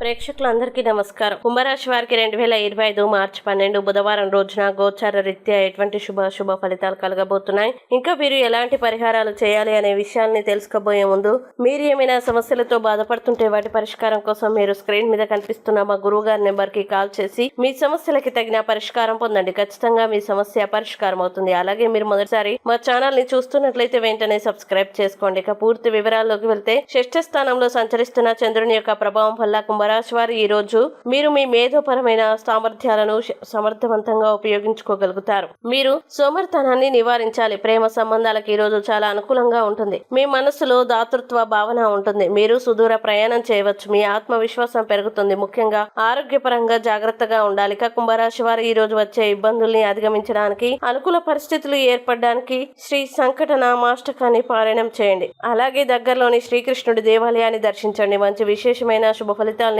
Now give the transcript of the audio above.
ప్రేక్షకులందరికీ నమస్కారం. కుంభరాశి వారికి రెండు వేల ఇరవై ఐదు మార్చి పన్నెండు బుధవారం రోజున గోచార రీత్యా ఎటువంటి శుభ శుభ ఫలితాలు కలగబోతున్నాయి. ఇంకా మీరు ఎలాంటి పరిహారాలు చేయాలి అనే విషయాల్ని తెలుసుకోబోయే ముందు మీరు ఏమైనా సమస్యలతో బాధపడుతుంటే వాటి పరిష్కారం కోసం మీరు స్క్రీన్ మీద కనిపిస్తున్న మా గురువు గారి నెంబర్కి కాల్ చేసి మీ సమస్యలకి తగిన పరిష్కారం పొందండి. ఖచ్చితంగా మీ సమస్య పరిష్కారం అవుతుంది. అలాగే మీరు మొదటిసారి మా ఛానల్ని చూస్తున్నట్లయితే వెంటనే సబ్స్క్రైబ్ చేసుకోండి. ఇక పూర్తి వివరాల్లోకి వెళ్తే షష్ఠ స్థానంలో సంచరిస్తున్న చంద్రుని యొక్క ప్రభావం వల్ల కుంభరాశి వారు ఈ రోజు మీరు మీ మేధోపరమైన సామర్థ్యాలను సమర్థవంతంగా ఉపయోగించుకోగలుగుతారు. మీరు సోమర్తనాన్ని నివారించాలి. ప్రేమ సంబంధాలకు ఈ రోజు చాలా అనుకూలంగా ఉంటుంది. మీ మనసులో దాతృత్వ భావన ఉంటుంది. మీరు సుదూర ప్రయాణం చేయవచ్చు. మీ ఆత్మవిశ్వాసం పెరుగుతుంది. ముఖ్యంగా ఆరోగ్యపరంగా జాగ్రత్తగా ఉండాలి. ఇక కుంభరాశి వారు ఈ రోజు వచ్చే ఇబ్బందుల్ని అధిగమించడానికి అనుకూల పరిస్థితులు ఏర్పడడానికి శ్రీ సంకటనామాష్టకాన్ని పారాయణం చేయండి. అలాగే దగ్గరలోని శ్రీకృష్ణుడి దేవాలయాన్ని దర్శించండి. మంచి విశేషమైన శుభ ఫలితాలను